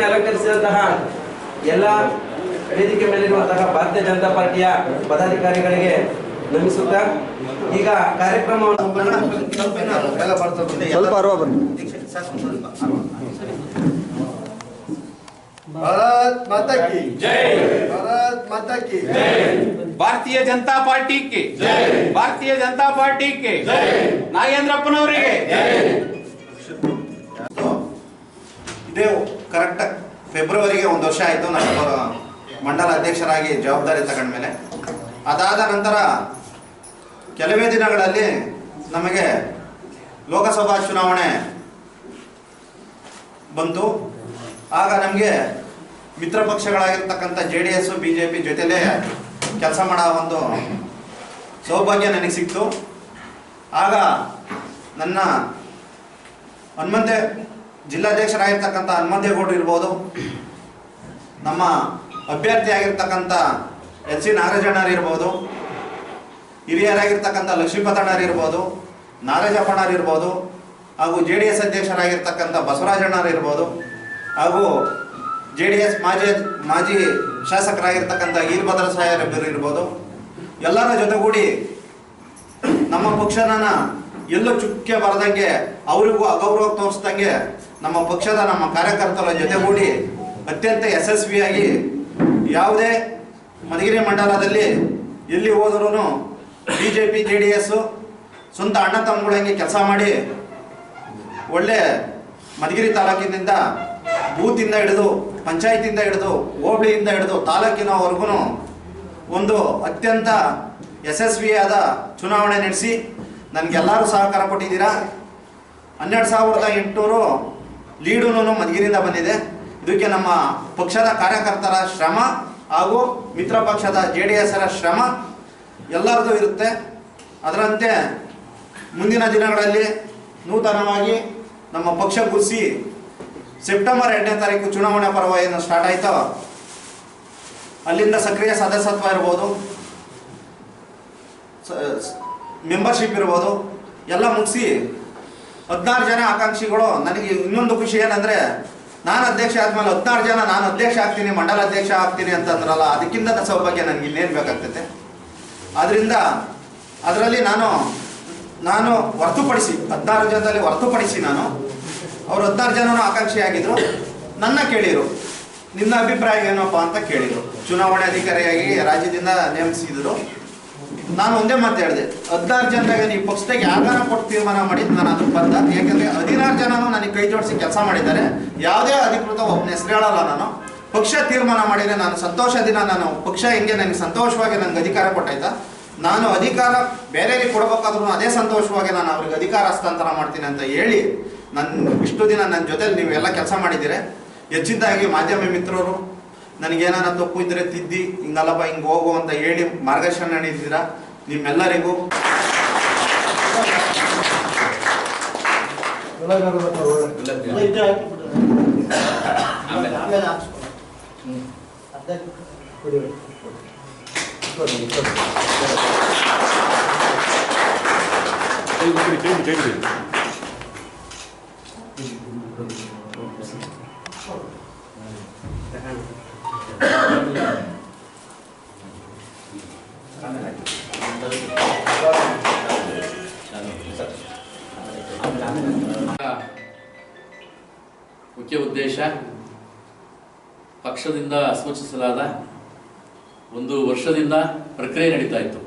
ವೇದಿಕೆಯನ್ನು ಅಲಂಕರಿಸಿದಂತಹ ಎಲ್ಲ ವೇದಿಕೆ ಮೇಲಿರುವಂತಹ ಭಾರತೀಯ ಜನತಾ ಪಾರ್ಟಿಯ ಪದಾಧಿಕಾರಿಗಳಿಗೆ ನಮಿಸುತ್ತಾ ಈಗ ಕಾರ್ಯಕ್ರಮವನ್ನು ಸ್ವಲ್ಪ ಅರ್ವ ಬನ್ನಿ भारत माता की जय भारत माता की जय ಭಾರತೀಯ ಜನತಾ ಪಾರ್ಟಿ ಕೆ ಭಾರತೀಯ ಜನತಾ ಪಾರ್ಟಿ ಕೆ ನಾಗೇಂದ್ರಪ್ಪನವರಿಗೆ ಇದೇ ಕರೆಕ್ಟ್ ಫೆಬ್ರವರಿಗೆ ಒಂದು ವರ್ಷ ಆಯಿತು ನಾನು ಮಂಡಲ ಅಧ್ಯಕ್ಷರಾಗಿ ಜವಾಬ್ದಾರಿ ತಗೊಂಡ್ಮೇಲೆ. ಅದಾದ ನಂತರ ಕೆಲವೇ ದಿನಗಳಲ್ಲಿ ನಮಗೆ ಲೋಕಸಭಾ ಚುನಾವಣೆ ಬಂತು. ಆಗ ನಮಗೆ ಮಿತ್ರ ಪಕ್ಷಗಳಾಗಿರ್ತಕ್ಕಂಥ J D S, B J P ಜೊತೆಲೇ ಕೆಲಸ ಮಾಡೋ ಒಂದು ಸೌಭಾಗ್ಯ ನನಗೆ ಸಿಕ್ತು. ಆಗ ನನ್ನ ಹನುಮಂತೆ ಜಿಲ್ಲಾಧ್ಯಕ್ಷರಾಗಿರ್ತಕ್ಕಂಥ ಹನುಮಂತೇಗೌಡರು ಇರ್ಬೋದು. ನಮ್ಮ ಅಭ್ಯರ್ಥಿಯಾಗಿರ್ತಕ್ಕಂಥ ಎಚ್ ಸಿ ನಾಗರಾಜಣ್ಣರಿರ್ಬೋದು ಹಿರಿಯರಾಗಿರ್ತಕ್ಕಂಥ ಲಕ್ಷ್ಮೀಪತಣ್ಣರಿರ್ಬೋದು ಇರ್ಬೋದು. ನಾಗರಾಜಪ್ಪಣ್ಣರು ಇರ್ಬೋದು. ಹಾಗೂ ಜೆ ಡಿ ಎಸ್ ಅಧ್ಯಕ್ಷರಾಗಿರ್ತಕ್ಕಂಥ ಬಸವರಾಜಣ್ಣರಿರ್ಬೋದು ಹಾಗೂ ಜೆ ಡಿ ಎಸ್ ಮಾಜಿ ಮಾಜಿ ಶಾಸಕರಾಗಿರ್ತಕ್ಕಂಥ ವೀರಭದ್ರ ಸಾಹೇಬರು ಇರ್ಬೋದು. ಎಲ್ಲರ ಜೊತೆಗೂಡಿ ನಮ್ಮ ಪಕ್ಷನ ಎಲ್ಲೂ ಚುಕ್ಕೆ ಬರದಂಗೆ, ಅವರಿಗೂ ಅಗೌರವ ತೋರಿಸ್ದಂಗೆ ನಮ್ಮ ಪಕ್ಷದ ನಮ್ಮ ಕಾರ್ಯಕರ್ತರ ಜೊತೆಗೂಡಿ ಅತ್ಯಂತ ಯಶಸ್ವಿಯಾಗಿ ಯಾವುದೇ ಮಧುಗಿರಿ ಮಂಡಲದಲ್ಲಿ ಎಲ್ಲಿ ಹೋದರೂ B J P J D S ಸ್ವಂತ ಅಣ್ಣ ತಮ್ಮಗಳಂಗೆ ಕೆಲಸ ಮಾಡಿ ಒಳ್ಳೆ ಮಧುಗಿರಿ ತಾಲೂಕಿನಿಂದ ಬೂತಿಂದ ಹಿಡಿದು, ಪಂಚಾಯತಿಂದ ಹಿಡಿದು, ಹೋಬಳಿಯಿಂದ ಹಿಡಿದು ತಾಲೂಕಿನವರೆಗೂ ಒಂದು ಅತ್ಯಂತ ಯಶಸ್ವಿಯಾದ ಚುನಾವಣೆ ನಡೆಸಿ ನನಗೆಲ್ಲರೂ ಸಹಕಾರ ಕೊಟ್ಟಿದ್ದೀರಾ? ಹನ್ನೆರಡು ಸಾವಿರದ ಎಂಟುನೂರು ಲೀಡುನು ಮಧುಗಿರಿಯಿಂದ ಬಂದಿದೆ. ಇದಕ್ಕೆ ನಮ್ಮ ಪಕ್ಷದ ಕಾರ್ಯಕರ್ತರ ಶ್ರಮ ಹಾಗೂ ಮಿತ್ರ ಪಕ್ಷದ ಜೆ ಡಿ ಎಸ್ರ ಶ್ರಮ ಎಲ್ಲರದ್ದು ಇರುತ್ತೆ. ಅದರಂತೆ ಮುಂದಿನ ದಿನಗಳಲ್ಲಿ ನೂತನವಾಗಿ ನಮ್ಮ ಪಕ್ಷ ಗುರುಸಿ ಸೆಪ್ಟೆಂಬರ್ ಎರಡನೇ ತಾರೀಕು ಚುನಾವಣಾ ಪರ್ವ ಏನು ಸ್ಟಾರ್ಟ್ ಆಯ್ತೋ. ಅಲ್ಲಿಂದ ಸಕ್ರಿಯ ಸದಸ್ಯತ್ವ ಇರ್ಬೋದು. ಮೆಂಬರ್ಶಿಪ್ ಇರ್ಬೋದು. ಎಲ್ಲ ಮುಗಿಸಿ ಹದಿನಾರು ಜನ ಆಕಾಂಕ್ಷಿಗಳು, ನನಗೆ ಇನ್ನೊಂದು ಖುಷಿ ಏನಂದ್ರೆ, ನಾನು ಅಧ್ಯಕ್ಷ ಆದ್ಮೇಲೆ ಹದಿನಾರು ಜನ ನಾನು ಅಧ್ಯಕ್ಷ ಆಗ್ತೀನಿ, ಮಂಡಲ ಅಧ್ಯಕ್ಷ ಆಗ್ತೀನಿ ಅಂತಂದ್ರಲ್ಲ ಅದಕ್ಕಿಂತ ಸೌಭಾಗ್ಯ ನನಗೆ ಇನ್ನೇನು ಬೇಕಾಗ್ತೈತೆ? ಅದರಿಂದ ಅದರಲ್ಲಿ ನಾನು ನಾನು ಹೊರತುಪಡಿಸಿ, ಹದಿನಾರು ಜನದಲ್ಲಿ ಹೊರತುಪಡಿಸಿ ನಾನು, ಅವರು ಹದಿನಾರು ಜನನೂ ಆಕಾಂಕ್ಷಿ ಆಗಿದ್ರು. ನನ್ನ ಕೇಳಿದರು ನಿನ್ನ ಅಭಿಪ್ರಾಯ ಏನಪ್ಪ? ಅಂತ ಕೇಳಿದರು. ಚುನಾವಣೆ ಅಧಿಕಾರಿಯಾಗಿ ರಾಜ್ಯದಿಂದ ನೇಮಿಸಿದ್ರು. ನಾನು ಒಂದೇ ಮಾತು ಹೇಳಿದೆ, ಹದಿನಾರು ಜನರಾಗ ನೀವು ಪಕ್ಷದಾಗ ಯಾವ್ದಾರ ಕೊಟ್ಟು ತೀರ್ಮಾನ ಮಾಡಿದ್ದು ನಾನು ಅದ್ರ ಬಂದ. ಯಾಕಂದ್ರೆ ಹದಿನಾರು ಜನನು ನನಗೆ ಕೈ ಜೋಡಿಸಿ ಕೆಲಸ ಮಾಡಿದ್ದಾರೆ. ಯಾವುದೇ ಅಧಿಕೃತ ಒಬ್ಬನ ಹೆಸರು ಹೇಳಲ್ಲ ನಾನು. ಪಕ್ಷ ತೀರ್ಮಾನ ಮಾಡಿದರೆ ನಾನು ಸಂತೋಷದಿಂದ ನಾನು ಪಕ್ಷ ಹೆಂಗೆ ನನಗೆ ಸಂತೋಷವಾಗಿ ನನಗೆ ಅಧಿಕಾರ ಕೊಟ್ಟಾಯ್ತಾ? ನಾನು ಅಧಿಕಾರ ಬೇರೆಯವ್ರಿಗೆ ಕೊಡಬೇಕಾದ್ರೂ ಅದೇ ಸಂತೋಷವಾಗಿ ನಾನು ಅವ್ರಿಗೆ ಅಧಿಕಾರ ಹಸ್ತಾಂತರ ಮಾಡ್ತೀನಿ ಅಂತ ಹೇಳಿ ನನ್ನ ಇಷ್ಟು ದಿನ ನನ್ನ ಜೊತೆ ನೀವೆಲ್ಲ ಕೆಲಸ ಮಾಡಿದ್ದೀರಿ. ಹೆಚ್ಚಿದ್ದಾಗಿ ಮಾಧ್ಯಮ ಮಿತ್ರರು ನನಗೇನಾರ ತಪ್ಪು ಇದ್ರೆ ತಿದ್ದಿ, ಹಿಂಗಲ್ಲಪ್ಪ ಹಿಂಗೆ ಹೋಗು ಅಂತ ಹೇಳಿ ಮಾರ್ಗದರ್ಶನ ನೀಡಿದ್ದೀರಾ? ನಿಮ್ಮೆಲ್ಲರಿಗೂ ಮುಖ್ಯ ಉದ್ದೇಶ ಪಕ್ಷದಿಂದ ಸೂಚಿಸಲಾದ ಒಂದು ವರ್ಷದಿಂದ ಪ್ರಕ್ರಿಯೆ ನಡೀತಾ ಇತ್ತು.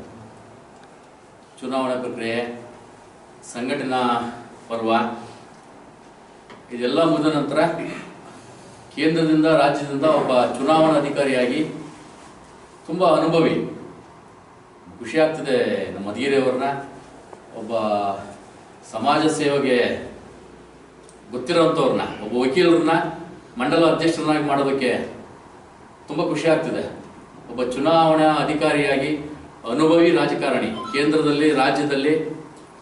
ಚುನಾವಣಾ ಪ್ರಕ್ರಿಯೆ, ಸಂಘಟನಾ ಪರ್ವ, ಇದೆಲ್ಲ ಮುಗಿದ ನಂತರ ಕೇಂದ್ರದಿಂದ ರಾಜ್ಯದಿಂದ ಒಬ್ಬ ಚುನಾವಣಾ ಅಧಿಕಾರಿಯಾಗಿ ತುಂಬ ಅನುಭವಿ, ಖುಷಿ ನಮ್ಮ ಮಧುಗಿರಿಯವ್ರನ್ನ ಒಬ್ಬ ಸಮಾಜ ಸೇವೆಗೆ ಗೊತ್ತಿರೋಂಥವ್ರನ್ನ, ಒಬ್ಬ ವಕೀಲರನ್ನ, ಮಂಡಲ ಅಧ್ಯಕ್ಷರನ್ನಾಗಿ ಮಾಡೋದಕ್ಕೆ ತುಂಬ ಖುಷಿ ಆಗ್ತಿದೆ. ಒಬ್ಬ ಚುನಾವಣಾ ಅಧಿಕಾರಿಯಾಗಿ ಅನುಭವಿ ರಾಜಕಾರಣಿ, ಕೇಂದ್ರದಲ್ಲಿ, ರಾಜ್ಯದಲ್ಲಿ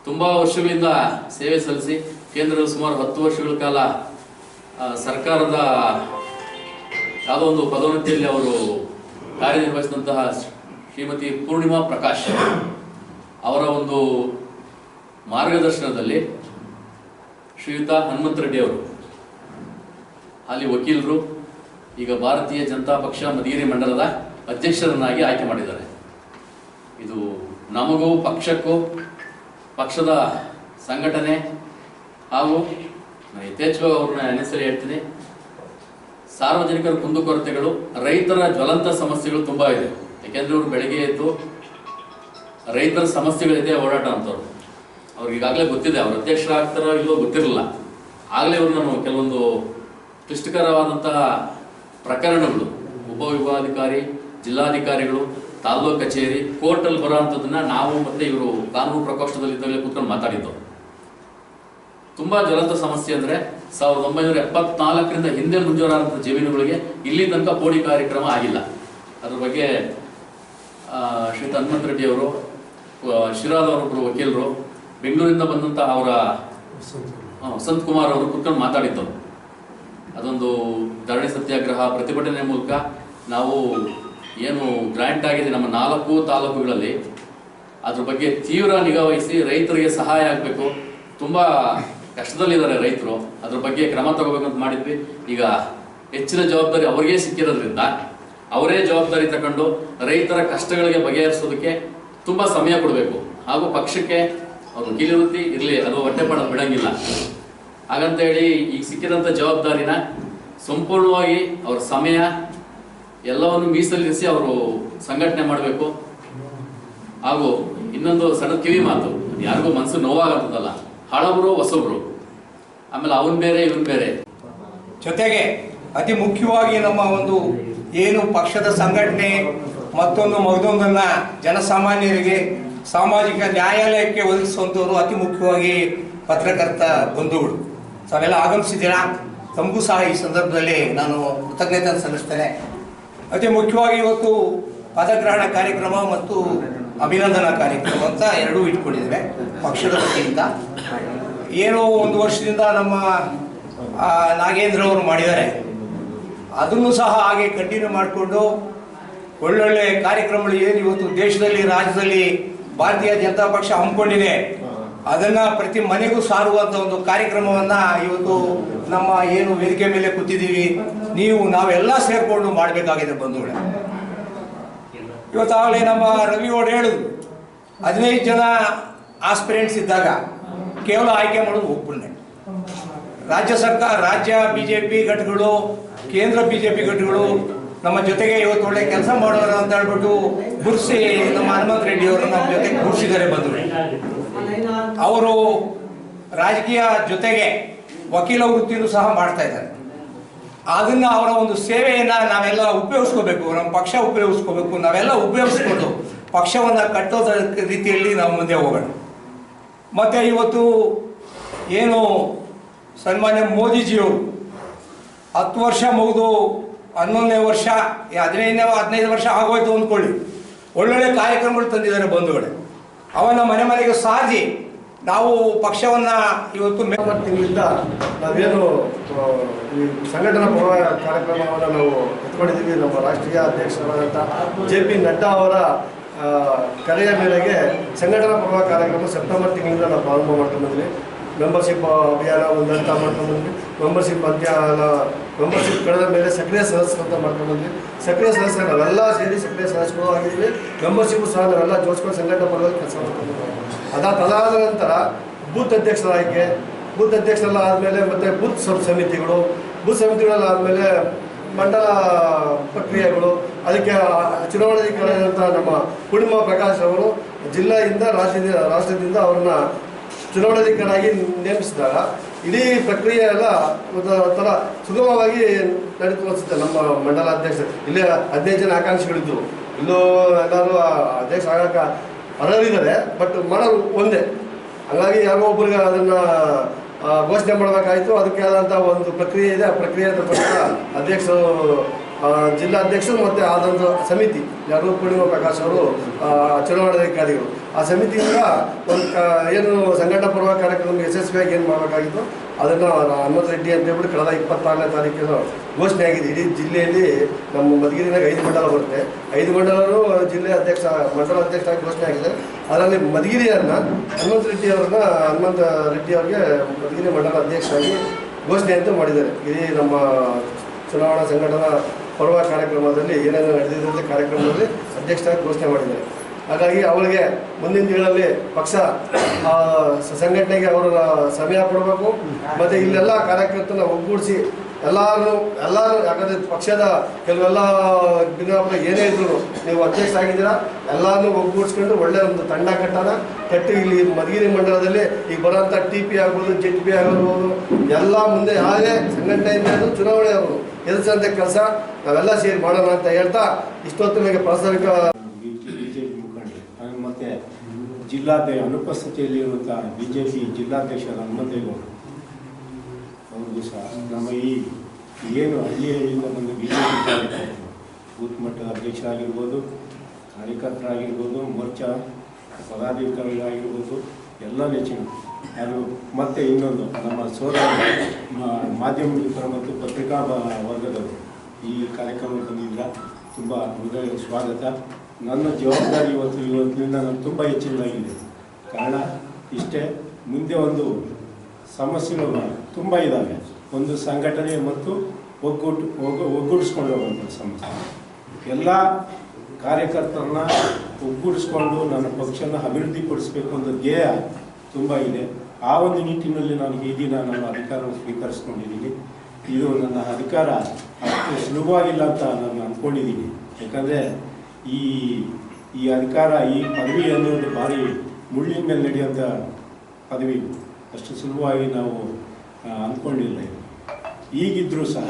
ತುಂಬ ವರ್ಷಗಳಿಂದ ಸೇವೆ ಸಲ್ಲಿಸಿ, ಕೇಂದ್ರದಲ್ಲಿ ಸುಮಾರು ಹತ್ತು ವರ್ಷಗಳ ಕಾಲ ಸರ್ಕಾರದ ಯಾವುದೋ ಒಂದು ಪದೋನ್ನತಿಯಲ್ಲಿ ಅವರು ಕಾರ್ಯನಿರ್ವಹಿಸಿದಂತಹ ಶ್ರೀಮತಿ ಪೂರ್ಣಿಮಾ ಪ್ರಕಾಶ್ ಅವರ ಒಂದು ಮಾರ್ಗದರ್ಶನದಲ್ಲಿ ಶ್ರೀಯುತ ಹನುಮಂತ ರೆಡ್ಡಿ ಅವರು. ಅಲ್ಲಿ ವಕೀಲರು, ಈಗ ಭಾರತೀಯ ಜನತಾ ಪಕ್ಷ ಮದಿಗೇರಿ ಮಂಡಲದ ಅಧ್ಯಕ್ಷರನ್ನಾಗಿ ಆಯ್ಕೆ ಮಾಡಿದ್ದಾರೆ. ಇದು ನಮಗೂ, ಪಕ್ಷಕ್ಕೂ, ಪಕ್ಷದ ಸಂಘಟನೆ ಹಾಗೂ ನಾನು ಯಥೇಚ್ಛವಾಗಿ ಅವ್ರನ್ನ ಹೆಸರು ಹೇಳ್ತೀನಿ. ಸಾರ್ವಜನಿಕರ ಕುಂದುಕೊರತೆಗಳು, ರೈತರ ಜ್ವಲಂತ ಸಮಸ್ಯೆಗಳು ತುಂಬ ಇದೆ. ಯಾಕೆಂದ್ರೆ ಇವರು ಬೆಳಗ್ಗೆ ಎದ್ದು ರೈತರ ಸಮಸ್ಯೆಗಳಿದೆ ಓಡಾಟ ಅಂತವ್ರು. ಅವ್ರಿಗೆ ಈಗಾಗಲೇ ಗೊತ್ತಿದೆ, ಅವ್ರು ಅಧ್ಯಕ್ಷರಾಗ್ತಾರೋ ಇಲ್ಲೋ ಗೊತ್ತಿರಲಿಲ್ಲ. ಆಗಲೇ ಇವ್ರು ನಾನು ಕೆಲವೊಂದು ಕ್ಲಿಷ್ಟಕರವಾದಂತಹ ಪ್ರಕರಣಗಳು ಉಪವಿಭಾಗಾಧಿಕಾರಿ ಜಿಲ್ಲಾಧಿಕಾರಿಗಳು ತಾಲ್ಲೂಕು ಕಚೇರಿ ಕೋರ್ಟಲ್ಲಿ ಬರೋ ನಾವು ಮತ್ತೆ ಇವರು ಕಾನೂನು ಪ್ರಕೋಷ್ಠದಲ್ಲಿದ್ದಾಗಲೇ ಕೂತ್ಕೊಂಡು ಮಾತಾಡಿದ್ದು ತುಂಬಾ ಜ್ವಲಂತ ಸಮಸ್ಯೆ ಅಂದ್ರೆ ಸಾವಿರದ ಒಂಬೈನೂರ ಎಪ್ಪತ್ನಾಲ್ಕರಿಂದ ಹಿಂದೆ ಮುಂಜೂರಾದಂಥ ಜಮೀನುಗಳಿಗೆ ಇಲ್ಲಿ ತನಕ ಪೋಡಿ ಕಾರ್ಯಕ್ರಮ ಆಗಿಲ್ಲ. ಅದ್ರ ಬಗ್ಗೆ ಶ್ರೀ ಹನುಮಂತ ರೆಡ್ಡಿ ಅವರು ಶಿರಾದವರೊಬ್ಬರು ವಕೀಲರು ಬೆಂಗಳೂರಿಂದ ಬಂದಂತ ಅವರ ವಸಂತ್ ಕುಮಾರ್ ಅವರು ಕುತ್ಕೊಂಡು ಮಾತಾಡಿದ್ದು. ಅದೊಂದು ಧರಣಿ ಸತ್ಯಾಗ್ರಹ ಪ್ರತಿಭಟನೆ ಮೂಲಕ ನಾವು ಏನು ಗ್ರ್ಯಾಂಟ್ ಆಗಿದೆ ನಮ್ಮ ನಾಲ್ಕು ತಾಲೂಕುಗಳಲ್ಲಿ. ಅದ್ರ ಬಗ್ಗೆ ತೀವ್ರ ನಿಗಾ ವಹಿಸಿ ರೈತರಿಗೆ ಸಹಾಯ ಆಗಬೇಕು. ತುಂಬಾ ಕಷ್ಟದಲ್ಲಿದ್ದಾರೆ ರೈತರು. ಅದ್ರ ಬಗ್ಗೆ ಕ್ರಮ ತಗೋಬೇಕು ಅಂತ ಮಾಡಿದ್ವಿ. ಈಗ ಹೆಚ್ಚಿನ ಜವಾಬ್ದಾರಿ ಅವರಿಗೆ ಸಿಕ್ಕಿರೋದ್ರಿಂದ ಅವರೇ ಜವಾಬ್ದಾರಿ ತಗೊಂಡು ರೈತರ ಕಷ್ಟಗಳಿಗೆ ಬಗೆಹರಿಸೋದಕ್ಕೆ ತುಂಬಾ ಸಮಯ ಕೊಡಬೇಕು. ಹಾಗೂ ಪಕ್ಷಕ್ಕೆ ಅವ್ರ ವಕೀಲಿ ವೃತ್ತಿ ಇರಲಿ, ಅದು ಹೊಟ್ಟೆಪಾಡ ಬಿಡಂಗಿಲ್ಲ. ಹಾಗಂತ ಹೇಳಿ ಈಗ ಸಿಕ್ಕಿದಂಥ ಜವಾಬ್ದಾರಿನ ಸಂಪೂರ್ಣವಾಗಿ ಅವ್ರ ಸಮಯ ಎಲ್ಲವನ್ನು ಮೀಸಲಿರಿಸಿ ಅವರು ಸಂಘಟನೆ ಮಾಡಬೇಕು. ಹಾಗೂ ಇನ್ನೊಂದು ಸಣ್ಣ ಕಿವಿ ಮಾತು ಯಾರಿಗೂ ಮನಸ್ಸು ನೋವಾಗತ್ತದಲ್ಲ. ಹಳಬರು ಹೊಸಬ್ರು ಆಮೇಲೆ ಅವನ್ ಬೇರೆ, ಇವನ್ ಬೇರೆ. ಜೊತೆಗೆ ಅತಿ ಮುಖ್ಯವಾಗಿ ನಮ್ಮ ಒಂದು ಏನು ಪಕ್ಷದ ಸಂಘಟನೆ ಮತ್ತೊಂದು ಮಗದೊಂದನ್ನ ಜನಸಾಮಾನ್ಯರಿಗೆ ಸಾಮಾಜಿಕ ನ್ಯಾಯಾಲಯಕ್ಕೆ ಒದಗಿಸುವಂಥವರು ಅತಿ ಮುಖ್ಯವಾಗಿ ಪತ್ರಕರ್ತ ಬಂಧುಗಳು. ತಾವೆಲ್ಲ ಆಗಮಿಸಿದ್ದೀರಾ? ತಮಗೂ ಸಹ ಈ ಸಂದರ್ಭದಲ್ಲಿ ನಾನು ಕೃತಜ್ಞತೆ ಸಲ್ಲಿಸ್ತೇನೆ. ಅತಿ ಮುಖ್ಯವಾಗಿ ಇವತ್ತು ಪದಗ್ರಹಣ ಕಾರ್ಯಕ್ರಮ ಮತ್ತು ಅಭಿನಂದನಾ ಕಾರ್ಯಕ್ರಮ ಅಂತ ಎರಡೂ ಇಟ್ಕೊಂಡಿದ್ದೇವೆ, ಪಕ್ಷದ ವತಿಯಿಂದ. ಏನು ಒಂದು ವರ್ಷದಿಂದ ನಮ್ಮ ನಾಗೇಂದ್ರ ಅವರು ಮಾಡಿದ್ದಾರೆ. ಅದನ್ನು ಸಹ ಹಾಗೆ ಕಂಟಿನ್ಯೂ ಮಾಡಿಕೊಂಡು ಒಳ್ಳೊಳ್ಳೆ ಕಾರ್ಯಕ್ರಮಗಳು ಏನು ಇವತ್ತು ದೇಶದಲ್ಲಿ, ರಾಜ್ಯದಲ್ಲಿ ಭಾರತೀಯ ಜನತಾ ಪಕ್ಷ ಹಮ್ಮಿಕೊಂಡಿದೆ. ಅದನ್ನ ಪ್ರತಿ ಮನೆಗೂ ಸಾರುವಂತ ಒಂದು ಕಾರ್ಯಕ್ರಮವನ್ನ ಇವತ್ತು ನಮ್ಮ ಏನು ವೇದಿಕೆ ಮೇಲೆ ಕೂತಿದ್ದೀವಿ. ನೀವು ನಾವೆಲ್ಲ ಸೇರ್ಕೊಂಡು ಮಾಡಬೇಕಾಗಿದೆ ಬಂಧುಗಳೇ. ಇವತ್ತಾಗಲೇ ನಮ್ಮ ರವಿ ಅವ್ರು ಹೇಳಿದ್ರು ಹದಿನೈದು ಜನ ಆಸ್ಪಿರೆಂಟ್ಸ್ ಇದ್ದಾಗ ಕೇವಲ ಆಯ್ಕೆ ಮಾಡೋದು ಒಬ್ಬರನ್ನೇ ರಾಜ್ಯ ಸರ್ಕಾರ ರಾಜ್ಯ ಬಿಜೆಪಿ ಘಟಕಗಳು ಕೇಂದ್ರ ಬಿಜೆಪಿ ಘಟಕಗಳು ನಮ್ಮ ಜೊತೆಗೆ ಇವತ್ತು ಒಳ್ಳೆ ಕೆಲಸ ಮಾಡೋರು ಅಂತ ಹೇಳ್ಬಿಟ್ಟು ಗುರ್ಸಿ ನಮ್ಮ ಹನುಮಂತ ರೆಡ್ಡಿ ಅವರು ನಮ್ಮ ಜೊತೆ ಗುರ್ಸಿದ್ದಾರೆ ಬಂದರು ಅವರು ರಾಜಕೀಯ ಜೊತೆಗೆ ವಕೀಲ ವೃತ್ತಿಯನ್ನು ಸಹ ಮಾಡ್ತಾ ಇದ್ದಾರೆ. ಅದನ್ನ ಅವರ ಒಂದು ಸೇವೆಯನ್ನ ನಾವೆಲ್ಲ ಉಪಯೋಗಿಸ್ಕೋಬೇಕು, ನಮ್ಮ ಪಕ್ಷ ಉಪಯೋಗಿಸ್ಕೋಬೇಕು, ನಾವೆಲ್ಲ ಉಪಯೋಗಿಸ್ಕೊಂಡು ಪಕ್ಷವನ್ನ ಕಟ್ಟೋದ ರೀತಿಯಲ್ಲಿ ನಾವು ಮುಂದೆ ಹೋಗೋಣ. ಮತ್ತೆ ಇವತ್ತು ಏನು ಸನ್ಮಾನ್ಯ ಮೋದಿಜಿಯವರು ಹತ್ತು ವರ್ಷ ಮುಗಿದು ಹನ್ನೊಂದನೇ ವರ್ಷ ಹದಿನೈದನೇ ಹದಿನೈದು ವರ್ಷ ಆಗೋಯ್ತು ಅಂದ್ಕೊಳ್ಳಿ. ಒಳ್ಳೊಳ್ಳೆ ಕಾರ್ಯಕ್ರಮಗಳು ತಂದಿದ್ದಾರೆ ಬಂಧುಗಳೇ. ಅವನ್ನ ಮನೆ ಮನೆಗೆ ಸಾರಿಸಿ, ನಾವು ಪಕ್ಷವನ್ನ ಇವತ್ತು ತಿಂಗಳಿಂದ ನಾವೇನು ಈ ಸಂಘಟನಾ ಪೂರ್ವ ಕಾರ್ಯಕ್ರಮವನ್ನು ನಾವು ಎತ್ಕೊಂಡಿದ್ದೀವಿ. ನಮ್ಮ ರಾಷ್ಟ್ರೀಯ ಅಧ್ಯಕ್ಷರಾದಂಥ ಜೆ ಪಿ ನಡ್ಡಾ ಅವರ ಕರೆಯ ಮೇರೆಗೆ ಸಂಘಟನಾ ಪೂರ್ವ ಕಾರ್ಯಕ್ರಮ ಸೆಪ್ಟೆಂಬರ್ ತಿಂಗಳಿಂದ ನಾವು ಪ್ರಾರಂಭ ಮಾಡ್ಕೊಂಡು ಬಂದ್ವಿ. ಮೆಂಬರ್ಶಿಪ್ ಅಭಿಯಾನ ಒಂದು ಅಂತ ಮಾಡ್ಕೊಂಡು ಮೆಂಬರ್ಶಿಪ್ ಅಭಿಯಾನ ಮೆಂಬರ್ಶಿಪ್ ಕಳೆದ ಮೇಲೆ ಸಕ್ರಿಯ ಸದಸ್ಯರು ಅಂತ ಮಾಡ್ಕೊಂಡ್ವಿ ಸಕ್ರಿಯ ಸದಸ್ಯರು ನಾವೆಲ್ಲ ಸೇರಿ ಸಕ್ರಿಯ ಸದಸ್ಯರು ಆಗಿದ್ದೀವಿ ಮೆಂಬರ್ಶಿಪ್ ಸಹ ನಾವೆಲ್ಲ ಜೋಡಿಸ್ಕೊಂಡು ಸಂಘಟನೆ ಪರವಾಗಿ ಕೆಲಸ ಮಾಡ್ಕೊಂಡು ಅದಾದ ನಂತರ ಬೂತ್ ಅಧ್ಯಕ್ಷರ ಆಯ್ಕೆ ಬೂತ್ ಅಧ್ಯಕ್ಷರೆಲ್ಲ ಆದಮೇಲೆ ಮತ್ತೆ ಬೂತ್ ಸಬ್ ಸಮಿತಿಗಳು, ಬೂತ್ ಸಮಿತಿಗಳೆಲ್ಲ ಆದಮೇಲೆ ಮಂಡಲ ಪ್ರಕ್ರಿಯೆಗಳು, ಅದಕ್ಕೆ ಚುನಾವಣಾಧಿಕಾರಿಯಾದಂಥ ನಮ್ಮ ಪೂರ್ಣಿಮಾ ಪ್ರಕಾಶ್ ಅವರು ಜಿಲ್ಲೆಯಿಂದ ರಾಜ್ಯದಿಂದ ರಾಷ್ಟ್ರದಿಂದ ಅವ್ರನ್ನ ಚುನಾವಣಾಧಿಕಾರಿಯಾಗಿ ನೇಮಿಸಿದಾಗ ಇಡೀ ಪ್ರಕ್ರಿಯೆ ಎಲ್ಲ ಒಂಥರ ಥರ ಸುಗಮವಾಗಿ ಅನಿಸುತ್ತೆ ನಮ್ಮ ಮಂಡಲ ಅಧ್ಯಕ್ಷ. ಇಲ್ಲೇ ಹದಿನೈದು ಜನ ಆಕಾಂಕ್ಷಿಗಳಿದ್ದು ಇಲ್ಲೂ ಎಲ್ಲರೂ ಅಧ್ಯಕ್ಷ ಆಗಕ್ಕೆ ಅರ್ಹರಿದ್ದಾರೆ, ಬಟ್ ಮಾಡೋರು ಒಂದೇ. ಹಾಗಾಗಿ ಯಾರೋ ಒಬ್ಬರಿಗೆ ಅದನ್ನ ಘೋಷಣೆ ಮಾಡಬೇಕಾಯಿತು. ಅದಕ್ಕೆ ಆದಂಥ ಒಂದು ಪ್ರಕ್ರಿಯೆ ಇದೆ. ಆ ಪ್ರಕ್ರಿಯೆ ಪ್ರಕಾರ ಅಧ್ಯಕ್ಷರು ಜಿಲ್ಲಾಧ್ಯಕ್ಷರು ಮತ್ತು ಆದಂಥ ಸಮಿತಿ, ಯಾರು ಪೂರ್ಣಿಮಾ ಪ್ರಕಾಶ್ ಅವರು ಚುನಾವಣಾಧಿಕಾರಿಗಳು. ಆ ಸಮಿತಿಯಿಂದ ಒಂದು ಏನು ಸಂಘಟನಾ ಪರ್ವ ಕಾರ್ಯಕ್ರಮ ಯಶಸ್ವಿಯಾಗಿ ಏನು ಮಾಡಬೇಕಾಗಿತ್ತು, ಅದನ್ನು ಹನುಮಂತ ರೆಡ್ಡಿ ಅಂತ ಹೇಳ್ಬಿಟ್ಟು ಕಳೆದ ಇಪ್ಪತ್ತಾರನೇ ತಾರೀಕಿನ ಘೋಷಣೆ ಆಗಿದೆ. ಇಡೀ ಜಿಲ್ಲೆಯಲ್ಲಿ ನಮ್ಮ ಮಧುಗಿರಿನಾಗ ಐದು ಮಂಡಲ ಬರುತ್ತೆ. ಐದು ಮಂಡಲನೂ ಜಿಲ್ಲೆ ಅಧ್ಯಕ್ಷ, ಮಂಡಲ ಅಧ್ಯಕ್ಷ ಆಗಿ ಘೋಷಣೆ ಆಗಿದೆ. ಅದರಲ್ಲಿ ಮಧುಗಿರಿಯನ್ನ ಹನುಮಂತ ರೆಡ್ಡಿ ಅವ್ರನ್ನ, ಹನುಮಂತ ರೆಡ್ಡಿ ಅವರಿಗೆ ಮಧುಗಿರಿ ಮಂಡಲ ಅಧ್ಯಕ್ಷರಾಗಿ ಘೋಷಣೆ ಅಂತ ಮಾಡಿದ್ದಾರೆ. ಇಡೀ ನಮ್ಮ ಚುನಾವಣಾ ಸಂಘಟನಾ ಪರ್ವ ಕಾರ್ಯಕ್ರಮದಲ್ಲಿ ಏನೇನು ನಡೆದಿದೆ ಅಂತ ಕಾರ್ಯಕ್ರಮದಲ್ಲಿ ಅಧ್ಯಕ್ಷರಾಗಿ ಘೋಷಣೆ ಮಾಡಿದ್ದಾರೆ. ಹಾಗಾಗಿ ಅವಳಿಗೆ ಮುಂದಿನ ದಿನಗಳಲ್ಲಿ ಪಕ್ಷ ಸಂಘಟನೆಗೆ ಅವರು ಸಮಯ ಕೊಡಬೇಕು. ಮತ್ತು ಇಲ್ಲೆಲ್ಲ ಕಾರ್ಯಕರ್ತನ ಒಗ್ಗೂಡಿಸಿ ಎಲ್ಲರೂ ಎಲ್ಲರೂ ಯಾಕಂದರೆ ಪಕ್ಷದ ಕೆಲವೆಲ್ಲ ಭಿನ್ನಾಭಿಪ್ರಾಯ ಏನೇ ಇದ್ರು ನೀವು ಅಧ್ಯಕ್ಷ ಆಗಿದ್ದೀರಾ ಎಲ್ಲರೂ ಒಗ್ಗೂಡಿಸ್ಕೊಂಡು ಒಳ್ಳೆ ಒಂದು ತಂಡ ಕಟ್ಟೋಣ. ಕಟ್ಟಿ ಇಲ್ಲಿ ಮಧುಗಿರಿ ಮಂಡಲದಲ್ಲಿ ಈಗ ಬರೋಂಥ ಟಿ ಪಿ ಆಗ್ಬೋದು ಜೆಡ್ ಪಿ ಆಗಿರ್ಬೋದು, ಎಲ್ಲ ಮುಂದೆ ಯಾವುದೇ ಸಂಘಟನೆಯಿಂದ ಚುನಾವಣೆ ಅವರು ಎದುರಿಸಂಥ ಕೆಲಸ, ನಾವೆಲ್ಲ ಸೇರಿ ಮಾಡೋಣ ಅಂತ ಹೇಳ್ತಾ ಇಷ್ಟೊತ್ತು ನನಗೆ ಪ್ರಾಸ್ತಾವಿಕ ಬಿಜೆಪಿ ಮುಖಂಡರು. ಮತ್ತೆ ಜಿಲ್ಲಾಧ್ಯ ಅನುಪಸ್ಥಿತಿಯಲ್ಲಿರುವಂಥ ಬಿಜೆಪಿ ಜಿಲ್ಲಾಧ್ಯಕ್ಷ ಹನುಮಂತೇಗೌಡರು ಅವ್ರಿಗೂ ಸಹ ನಮ್ಮ ಈ ಏನು ಹಳ್ಳಿಯಿಂದ ಬಂದು ಬಿಜೆಪಿ ಕಾರ್ಯಕರ್ತರು, ಬೂತ್ ಮಟ್ಟದ ಅಧ್ಯಕ್ಷರಾಗಿರ್ಬೋದು, ಕಾರ್ಯಕರ್ತರಾಗಿರ್ಬೋದು, ಮೋರ್ಚಾ, ಪದಾಧಿಕಾರಿಗಳಾಗಿರ್ಬೋದು, ಎಲ್ಲ ನೆಚ್ಚಿನ ಹಾಗೂ ಮತ್ತೆ ಇನ್ನೊಂದು ನಮ್ಮ ಸೋದರ ಮಾಧ್ಯಮ ಮತ್ತು ಪತ್ರಿಕಾ ವರ್ಗದವರು ಈ ಕಾರ್ಯಕ್ರಮಕ್ಕೆ ತುಂಬ ಹೃದಯ ಸ್ವಾಗತ. ನನ್ನ ಜವಾಬ್ದಾರಿ ಇವತ್ತು, ಇವತ್ತಿನಿಂದ ನಾನು ತುಂಬ ಹೆಚ್ಚಿನದಾಗಿದೆ. ಕಾರಣ ಇಷ್ಟೇ, ಮುಂದೆ ಒಂದು ಸಮಸ್ಯೆಗಳು ತುಂಬ ಇದ್ದಾವೆ. ಒಂದು ಸಂಘಟನೆ ಮತ್ತು ಒಗ್ಗೂಟು, ಒಗ್ಗು, ಒಗ್ಗೂಡಿಸ್ಕೊಂಡು ಹೋಗುವಂಥ ಸಮಸ್ಯೆ. ಎಲ್ಲ ಕಾರ್ಯಕರ್ತರನ್ನ ಒಗ್ಗೂಡಿಸ್ಕೊಂಡು ನನ್ನ ಪಕ್ಷನ ಅಭಿವೃದ್ಧಿಪಡಿಸಬೇಕು ಅಂತ ಧ್ಯೇಯ ತುಂಬ ಇದೆ. ಆ ಒಂದು ನಿಟ್ಟಿನಲ್ಲಿ ನಾನು ಈ ದಿನ ನಾನು ಅಧಿಕಾರವನ್ನು ಸ್ವೀಕರಿಸ್ಕೊಂಡಿದ್ದೀನಿ. ಇದು ನನ್ನ ಅಧಿಕಾರ. ಅಷ್ಟು ಸುಲಭವಾಗಿಲ್ಲ ಅಂತ ನಾನು ಅಂದ್ಕೊಂಡಿದ್ದೀನಿ ಯಾಕಂದರೆ ಈ ಈ ಅಧಿಕಾರ, ಈ ಪದವಿ ಅನ್ನೋದು ಭಾರಿ ಮುಳ್ಳಿನ ಮೇಲೆ ನಡೆಯುವಂಥ ಪದವಿ ಅಷ್ಟು ಸುಲಭವಾಗಿ ನಾವು ಅಂದ್ಕೊಂಡಿಲ್ಲ ಈಗಿದ್ದರೂ ಸಹ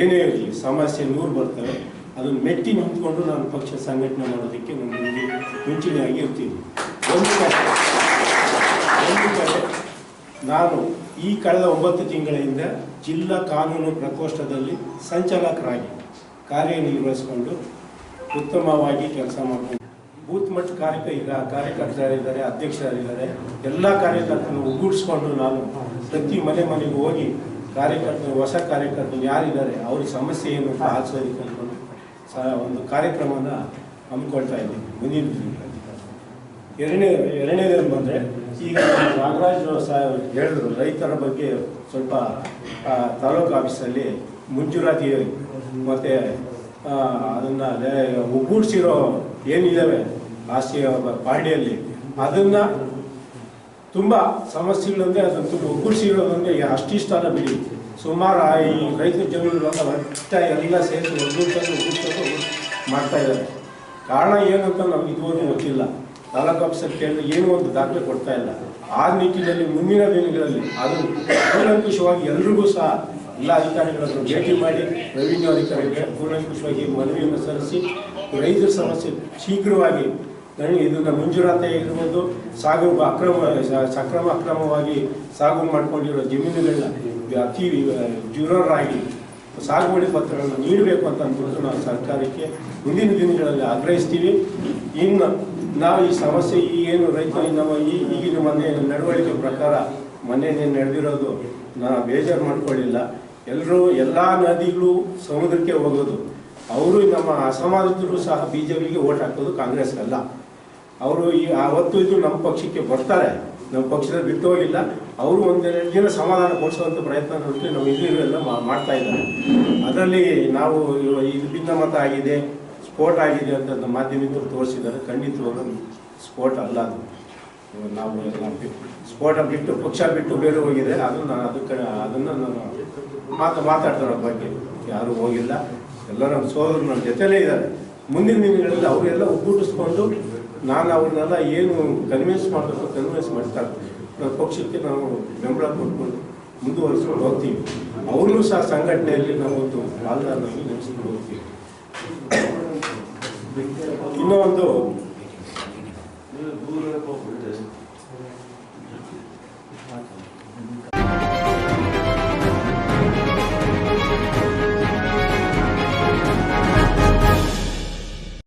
ಏನೇ ಇರಲಿ, ಸಮಸ್ಯೆ ನೂರು ಬರ್ತವೆ. ಅದನ್ನು ಮೆಟ್ಟಿ ನಿಂತ್ಕೊಂಡು ನಾನು ಪಕ್ಷ ಸಂಘಟನೆ ಮಾಡೋದಕ್ಕೆ ನಾನು ಮುಂದೆ ಮುಂಚೂಣಿಯಾಗಿ ಇರ್ತೀನಿ ನಾನು ಈ ಕಳೆದ ಒಂಬತ್ತು ತಿಂಗಳಿಂದ ಜಿಲ್ಲಾ ಕಾನೂನು ಪ್ರಕೋಷ್ಠದಲ್ಲಿ ಸಂಚಾಲಕರಾಗಿ ಕಾರ್ಯನಿರ್ವಹಿಸಿಕೊಂಡು ಉತ್ತಮವಾಗಿ ಕೆಲಸ ಮಾಡಿಕೊಂಡು ಬೂತ್ ಮಟ್ಟ ಕಾರ್ಯಕ ಕಾರ್ಯಕರ್ತರಿದ್ದಾರೆ ಅಧ್ಯಕ್ಷರಿದ್ದಾರೆ ಎಲ್ಲ ಕಾರ್ಯಕರ್ತರನ್ನು ಒಗ್ಗೂಡಿಸ್ಕೊಂಡು ನಾನು ಪ್ರತಿ ಮನೆ ಮನೆಗೆ ಹೋಗಿ ಕಾರ್ಯಕರ್ತರು, ಹೊಸ ಕಾರ್ಯಕರ್ತರು ಯಾರಿದ್ದಾರೆ ಅವ್ರ ಸಮಸ್ಯೆ ಏನು ಅಂತ ಸಹ ಒಂದು ಕಾರ್ಯಕ್ರಮನ ಹಮ್ಮಿಕೊಳ್ತಾ ಇದ್ದೀನಿ. ಮುಂದಿನ ಎರಡನೇ ಎರಡನೇದೇನು ಬಂದರೆ ಈಗ ನಾಗರಾಜ್ ಸಾಹೇಬ್ ಹೇಳಿದ್ರು, ರೈತರ ಬಗ್ಗೆ ಸ್ವಲ್ಪ ತಾಲೂಕು ಆಫೀಸಲ್ಲಿ ಮುಂಜೂರಾತಿ ಮತ್ತು ಅದನ್ನು ಒಗ್ಗೂಡಿಸಿರೋ ಏನಿದ್ದಾವೆ ಆಸ್ತಿ ಪಾಡಿಯಲ್ಲಿ ಅದನ್ನು ತುಂಬ ಸಮಸ್ಯೆಗಳಂದರೆ ಅದನ್ನು ತುಂಬ ಒಗ್ಗೂಡಿಸಿರೋದಂದ್ರೆ ಅಷ್ಟಿಷ್ಟಾನ ಬಿಡಿ. ಸುಮಾರು ಈ ರೈತ ಜಮೀನುಗಳನ್ನ ಒಟ್ಟ ಎಲ್ಲ ಸೇರಿಸಿ ಒಗ್ಗೂಡಿಸೋದು ಒಗ್ಗೂಡಿಸೋದು ಮಾಡ್ತಾ ಇದ್ದಾರೆ. ಕಾರಣ ಏನು ಅಂತ ನಮ್ಗೆ ಇದುವರೆಗೂ ಗೊತ್ತಿಲ್ಲ. ತಾಲೂಕು ಆಫೀಸರ್ ಕೇಳಿದ್ರೆ ಏನೂ ಒಂದು ದಾಖಲೆ ಕೊಡ್ತಾ ಇಲ್ಲ. ಆ ನಿಟ್ಟಿನಲ್ಲಿ ಮುಂದಿನ ದಿನಗಳಲ್ಲಿ ಅದು ಪೂರ್ಣಂಕುಶವಾಗಿ ಎಲ್ರಿಗೂ ಸಹ ಎಲ್ಲ ಅಧಿಕಾರಿಗಳನ್ನು ಭೇಟಿ ಮಾಡಿ ರೆವಿನ್ಯೂ ಅಧಿಕಾರಿಗಳಿಗೆ ಪೂರ್ಣಂಕುಶವಾಗಿ ಮನವಿಯನ್ನು ಸಲ್ಲಿಸಿ ರೈತರ ಸಮಸ್ಯೆ ಶೀಘ್ರವಾಗಿ ನನಗೆ ಇದನ್ನು ಮಂಜೂರಾತಿ ಇರ್ಬೋದು ಸಾಗು ಅಕ್ರಮ, ಸಕ್ರಮ ಅಕ್ರಮವಾಗಿ ಸಾಗು ಮಾಡಿಕೊಂಡಿರೋ ಜಮೀನುಗಳನ್ನ ಅತಿ ಜೂರರಾಗಿ ಸಾಗುವಳಿ ಪತ್ರಗಳನ್ನು ನೀಡಬೇಕು ಅಂತ ಅಂದ್ಬಿಟ್ಟು ನಾವು ಸರ್ಕಾರಕ್ಕೆ ಮುಂದಿನ ದಿನಗಳಲ್ಲಿ ಆಗ್ರಹಿಸ್ತೀವಿ. ಇನ್ನು ನಾವು ಈ ಸಮಸ್ಯೆ ಈಗೇನು ರೈತ ನಮ್ಮ ಈ ಈಗಿನ ಮೊನ್ನೆ ನಡವಳಿಕೆ ಪ್ರಕಾರ ಮೊನ್ನೆ ನಡೆದಿರೋದು ನಾವು ಬೇಜಾರು ಮಾಡ್ಕೊಳ್ಳಿಲ್ಲ. ಎಲ್ಲರೂ ಎಲ್ಲ ನದಿಗಳು ಸಮುದ್ರಕ್ಕೆ ಹೋಗೋದು. ಅವರು ನಮ್ಮ ಅಸಮಾಜಿತರು ಸಹ ಬಿ ಜೆ ಪಿಗೆ ಓಟ್ ಹಾಕೋದು ಕಾಂಗ್ರೆಸ್ ಅಲ್ಲ. ಅವರು ಈ ಅವತ್ತು ಇದು ನಮ್ಮ ಪಕ್ಷಕ್ಕೆ ಬರ್ತಾರೆ. ನಮ್ಮ ಪಕ್ಷದ ಬಿಟ್ಟು ಹೋಗಿಲ್ಲ. ಅವರು ಒಂದೆರಡು ದಿನ ಸಮಾಧಾನ ಕೊಡಿಸುವಂಥ ಪ್ರಯತ್ನ ನಮ್ಮ ಹಿರಿಯರೆಲ್ಲ ಮಾಡ್ತಾ ಇದ್ದಾರೆ. ಅದರಲ್ಲಿ ನಾವು ಇದು ಇದು ಭಿನ್ನಮತ ಆಗಿದೆ. ಸ್ಫೋಟ ಆಗಿದೆ ಅಂತ ಮಾಧ್ಯಮಿಕರು ತೋರಿಸಿದ್ದಾರೆ. ಖಂಡಿತವಾಗ್ಲೂ ಸ್ಫೋಟ ಅಲ್ಲ ಅದು. ನಾವು ಸ್ಫೋಟ ಬಿಟ್ಟು, ಪಕ್ಷ ಬಿಟ್ಟು ಬೇರೆ ಹೋಗಿದೆ. ಅದನ್ನು ಅದಕ್ಕೆ, ಅದನ್ನು ನಾನು ಮಾತು, ಮಾತಾಡ್ತಾರೆ ಬಗ್ಗೆ. ಯಾರೂ ಹೋಗಿಲ್ಲ. ಎಲ್ಲ ನಮ್ಮ ಸೋದರರು ನಮ್ಮ ಜೊತೆಲೇ ಇದ್ದಾರೆ. ಮುಂದಿನ ದಿನಗಳಲ್ಲಿ ಅವರೆಲ್ಲ ಒಗ್ಗೂಡಿಸ್ಕೊಂಡು ನಾನು ಅವ್ರನ್ನೆಲ್ಲ ಏನು ಕನ್ವಿನ್ಸ್ ಮಾಡಬೇಕು ಕನ್ವಿನ್ಸ್ ಮಾಡ್ತಾ ನಮ್ಮ ಪಕ್ಷಕ್ಕೆ ನಾವು ಬೆಂಬಲ ಕೊಟ್ಕೊಂಡು ಮುಂದುವರಿಸ್ಕೊಂಡು ಹೋಗ್ತೀವಿ. ಅವ್ರನ್ನೂ ಸಹ ಸಂಘಟನೆಯಲ್ಲಿ ನಾವು ಒಂದು ಪಾಲ್ದಾರನಾಗಿ ನೆನೆಸ್ಕೊಂಡು ಹೋಗ್ತೀವಿ. ಇನ್ನೂ ಒಂದು